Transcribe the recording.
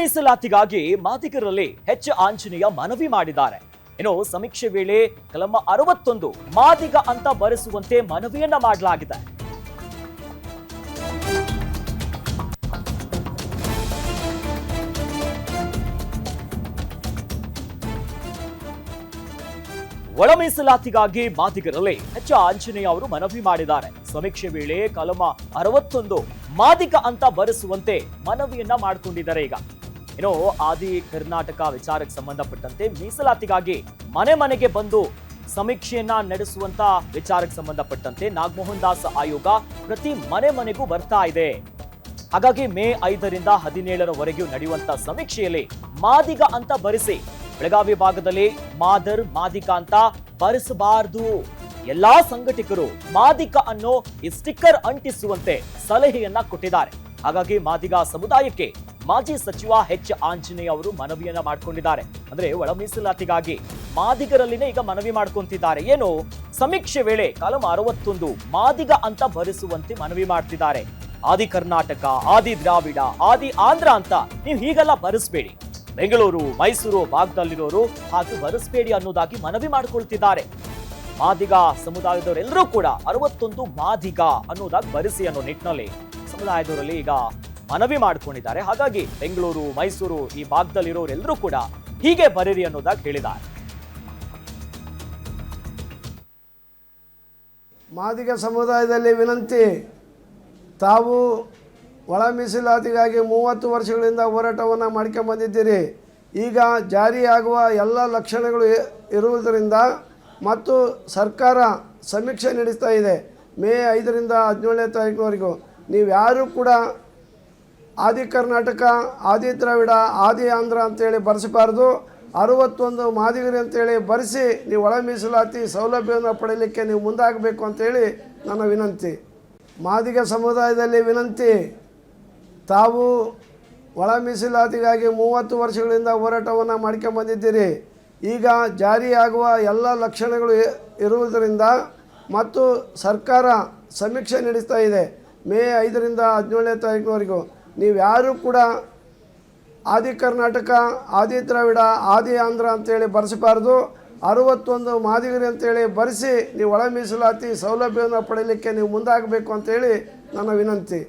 ಮೀಸಲಾತಿಗಾಗಿ ಮಾದಿಗರಲ್ಲಿ ಹೆಚ್ಚು ಆಂಜನೇಯ ಮನವಿ ಮಾಡಿದ್ದಾರೆ. ಇನ್ನು ಸಮೀಕ್ಷೆ ವೇಳೆ ಕಲಮ ಅರವತ್ತೊಂದು ಮಾದಿಗ ಅಂತ ಬರೆಸುವಂತೆ ಮನವಿಯನ್ನ ಮಾಡಲಾಗಿದೆ. ಒಳ ಮೀಸಲಾತಿಗಾಗಿ ಮಾದಿಗರಲ್ಲಿ ಹೆಚ್ಚು ಆಂಜನೇಯ ಅವರು ಮನವಿ ಮಾಡಿದ್ದಾರೆ. ಸಮೀಕ್ಷೆ ವೇಳೆ ಕಲಮ ಅರವತ್ತೊಂದು ಮಾದಿಗ ಅಂತ ಬರೆಸುವಂತೆ ಮನವಿಯನ್ನ ಮಾಡಿಕೊಂಡಿದ್ದಾರೆ ಈಗ. ಇನ್ನು ಆದಿ ಕರ್ನಾಟಕ ವಿಚಾರಕ್ಕೆ ಸಂಬಂಧಪಟ್ಟಂತೆ ಮೀಸಲಾತಿಗಾಗಿ ಮನೆ ಮನೆಗೆ ಬಂದು ಸಮೀಕ್ಷೆಯನ್ನ ನಡೆಸುವಂತ ವಿಚಾರಕ್ಕೆ ಸಂಬಂಧಪಟ್ಟಂತೆ ನಾಗಮೋಹನ್ ದಾಸ್ ಆಯೋಗ ಪ್ರತಿ ಮನೆ ಮನೆಗೂ ಬರ್ತಾ ಇದೆ. ಹಾಗಾಗಿ ಮೇ ಐದರಿಂದ ಹದಿನೇಳರವರೆಗೂ ನಡೆಯುವಂತ ಸಮೀಕ್ಷೆಯಲ್ಲಿ ಮಾದಿಗ ಅಂತ ಬರೆಸಿ. ಬೆಳಗಾವಿ ಭಾಗದಲ್ಲಿ ಮಾದರ್ ಮಾದಿಕ ಅಂತ ಬರೆಸಬಾರದು. ಎಲ್ಲಾ ಸಂಘಟಕರು ಮಾದಿಕ ಅನ್ನೋ ಈ ಸ್ಟಿಕ್ಕರ್ ಅಂಟಿಸುವಂತೆ ಸಲಹೆಯನ್ನ ಕೊಟ್ಟಿದ್ದಾರೆ. ಹಾಗಾಗಿ ಮಾದಿಗ ಸಮುದಾಯಕ್ಕೆ ಮಾಜಿ ಸಚಿವ ಎಚ್ ಆಂಜನೇಯ ಅವರು ಮನವಿಯನ್ನ ಮಾಡ್ಕೊಂಡಿದ್ದಾರೆ. ಅಂದ್ರೆ ಒಳ ಮೀಸಲಾತಿಗಾಗಿ ಮಾದಿಗರಲ್ಲಿನೇ ಈಗ ಮನವಿ ಮಾಡ್ಕೊಂತಿದ್ದಾರೆ. ಏನು ಸಮೀಕ್ಷೆ ವೇಳೆ ಕಾಲಂ ಅರವತ್ತೊಂದು ಮಾದಿಗ ಅಂತ ಭರಿಸುವಂತೆ ಮನವಿ ಮಾಡ್ತಿದ್ದಾರೆ. ಆದಿ ಕರ್ನಾಟಕ, ಆದಿ ದ್ರಾವಿಡ, ಆದಿ ಆಂಧ್ರ ಅಂತ ನೀವು ಹೀಗೆಲ್ಲ ಭರಿಸ್ಬೇಡಿ. ಬೆಂಗಳೂರು, ಮೈಸೂರು ಭಾಗದಲ್ಲಿರೋರು ಹಾಗೆ ಭರಿಸ್ಬೇಡಿ ಅನ್ನೋದಾಗಿ ಮನವಿ ಮಾಡ್ಕೊಳ್ತಿದ್ದಾರೆ. ಮಾದಿಗ ಸಮುದಾಯದವರೆಲ್ಲರೂ ಕೂಡ ಅರವತ್ತೊಂದು ಮಾದಿಗ ಅನ್ನೋದಾಗಿ ಭರಿಸಿ ಅನ್ನೋ ನಿಟ್ಟಿನಲ್ಲಿ ಸಮುದಾಯದವರಲ್ಲಿ ಈಗ ಮನವಿ ಮಾಡ್ಕೊಂಡಿದ್ದಾರೆ. ಹಾಗಾಗಿ ಬೆಂಗಳೂರು, ಮೈಸೂರು ಈ ಭಾಗದಲ್ಲಿರೋರೆಲ್ಲರೂ ಕೂಡ ಹೀಗೆ ಬರೀರಿ ಅನ್ನೋದಾಗಿ ಹೇಳಿದ್ದಾರೆ. ಮಾದಿಗ ಸಮುದಾಯದಲ್ಲಿ ವಿನಂತಿ, ತಾವು ಒಳ ಮೀಸಲಾತಿಗಾಗಿ ಮೂವತ್ತು ವರ್ಷಗಳಿಂದ ಹೋರಾಟವನ್ನು ಮಾಡ್ಕೊಂಬಂದಿದ್ದೀರಿ ಈಗ ಜಾರಿಯಾಗುವ ಎಲ್ಲ ಲಕ್ಷಣಗಳು ಇರುವುದರಿಂದ ಮತ್ತು ಸರ್ಕಾರ ಸಮೀಕ್ಷೆ ನಡೆಸ್ತಾ ಇದೆ. ಮೇ ಐದರಿಂದ ಹದಿನೇಳನೇ ತಾರೀಕಿನವರೆಗೂ ನೀವು ಯಾರೂ ಕೂಡ ಆದಿ ಕರ್ನಾಟಕ, ಆದಿ ದ್ರಾವಿಡ, ಆದಿ ಆಂಧ್ರ ಅಂತೇಳಿ ಬರೆಸಬಾರ್ದು. ಅರುವತ್ತೊಂದು ಮಾದಿಗರಿ ಅಂತೇಳಿ ಬರೆಸಿ ನೀವು ಒಳ ಮೀಸಲಾತಿ ಸೌಲಭ್ಯವನ್ನು ಪಡೆಯಲಿಕ್ಕೆ ನೀವು ಮುಂದಾಗಬೇಕು ಅಂತೇಳಿ ನನ್ನ ವಿನಂತಿ. ಮಾದಿಗ ಸಮುದಾಯದಲ್ಲಿ ವಿನಂತಿ, ತಾವು ಒಳ ಮೀಸಲಾತಿಗಾಗಿ ಮೂವತ್ತು ವರ್ಷಗಳಿಂದ ಹೋರಾಟವನ್ನು ಮಾಡ್ಕೊಂಬಂದಿದ್ದೀರಿ. ಈಗ ಜಾರಿಯಾಗುವ ಎಲ್ಲ ಲಕ್ಷಣಗಳು ಇರುವುದರಿಂದ ಮತ್ತು ಸರ್ಕಾರ ಸಮೀಕ್ಷೆ ನಡೆಸ್ತಾ ಇದೆ. ಮೇ ಐದರಿಂದ ಹದಿನೇಳನೇ ತಾರೀಕಿನವರೆಗೂ ನೀವು ಯಾರೂ ಕೂಡ ಆದಿ ಕರ್ನಾಟಕ, ಆದಿ ದ್ರಾವಿಡ, ಆದಿ ಆಂಧ್ರ ಅಂತೇಳಿ ಬರೆಸಬಾರ್ದು. ಅರುವತ್ತೊಂದು ಮಾದಿಗರಿ ಅಂತೇಳಿ ಬರೆಸಿ ನೀವು ಒಳ ಮೀಸಲಾತಿ ಸೌಲಭ್ಯವನ್ನು ಪಡೀಲಿಕ್ಕೆ ನೀವು ಮುಂದಾಗಬೇಕು ಅಂತೇಳಿ ನನ್ನ ವಿನಂತಿ.